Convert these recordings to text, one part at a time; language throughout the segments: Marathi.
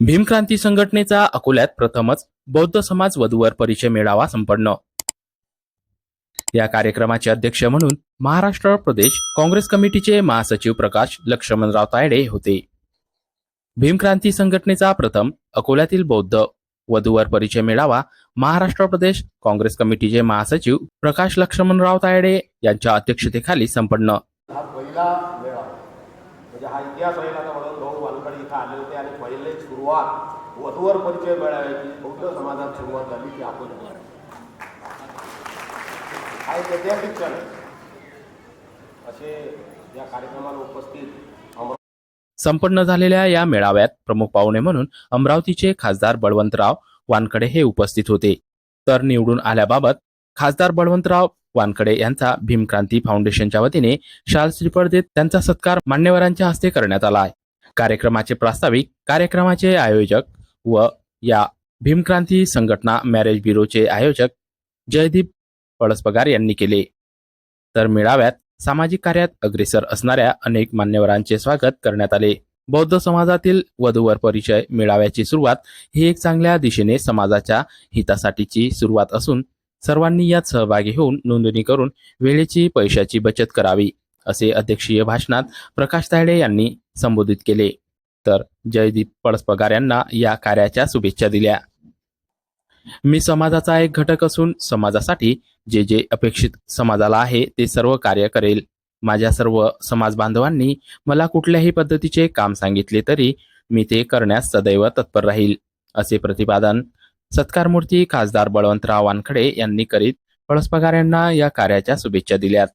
भीमक्रांती संघटनेचा अकोल्यात प्रथमच बौद्ध समाज वधूवर परिचय मेळावा संपन्न. या कार्यक्रमाचे अध्यक्ष म्हणून महाराष्ट्र प्रदेश काँग्रेस कमिटीचे महासचिव प्रकाश लक्ष्मणराव तायडे होते. भीमक्रांती संघटनेचा प्रथम अकोल्यातील बौद्ध वधूवर परिचय मेळावा महाराष्ट्र प्रदेश काँग्रेस कमिटीचे महासचिव प्रकाश लक्ष्मणराव तायडे यांच्या अध्यक्षतेखाली संपन्न हा पहिला मेळावा म्हणजे हा इतिहास होईल आता म्हणून भाऊ वानखडे इथं आले होते आणि पहिले सुरुवात वधूवर परिचय मिळावायची बौद्ध समाजात सुरुवात झाली की आपण हा एक ऐतिहासिक क्षण असे या कार्यक्रमाला उपस्थित संपन्न झालेल्या या मेळाव्यात प्रमुख पाहुणे म्हणून अमरावतीचे खासदार बळवंतराव वानकडे हे उपस्थित होते. तर निवडून आल्याबाबत खासदार बळवंतराव वानकडे यांचा भीमक्रांती फाउंडेशनच्या वतीने शाल श्रीफळ देत त्यांचा सत्कार मान्यवरांच्या हस्ते करण्यात आला आहे. कार्यक्रमाचे प्रास्ताविक कार्यक्रमाचे आयोजक व या भीमक्रांती संघटना मॅरेज ब्युरोचे आयोजक जयदीप पळसपगार यांनी केले. तर मेळाव्यात सामाजिक कार्यात अग्रेसर असणाऱ्या अनेक मान्यवरांचे स्वागत करण्यात आले. बौद्ध समाजातील वधूवर परिचय मेळाव्याची सुरुवात ही एक चांगल्या दिशेने समाजाच्या हितासाठीची सुरुवात असून सर्वांनी यात सहभागी होऊन नोंदणी करून वेळेची पैशाची बचत करावी. असे अध्यक्षीय भाषणात प्रकाश तायडे यांनी संबोधित केले. तर जयदीप पळसपगार यांना या कार्याच्या शुभेच्छा दिल्या. मी समाजाचा एक घटक असून समाजासाठी जे जे अपेक्षित समाजाला आहे ते सर्व कार्य करेल. माझ्या सर्व समाज बांधवांनी मला कुठल्याही पद्धतीचे काम सांगितले तरी मी ते करण्यास सदैव तत्पर राहील असे प्रतिपादन सत्कारमूर्ती खासदार बळवंतराव वानखडे यांनी करीत पळसपगार यांना या कार्याच्या शुभेच्छा दिल्यात.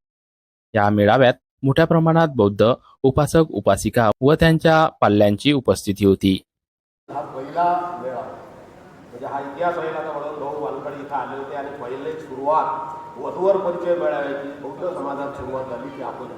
या मेळाव्यात मोठ्या प्रमाणात बौद्ध उपासक उपासिका व त्यांच्या पाल्यांची उपस्थिती होती. हा पहिला मेळा म्हणजे हा इतिहास आहे आता म्हणून भाऊ वानखडे इथं आले होते आणि पहिले सुरुवात वधूवर परिचय मेळाव्याची बौद्ध समाजात सुरुवात झाली की आपण.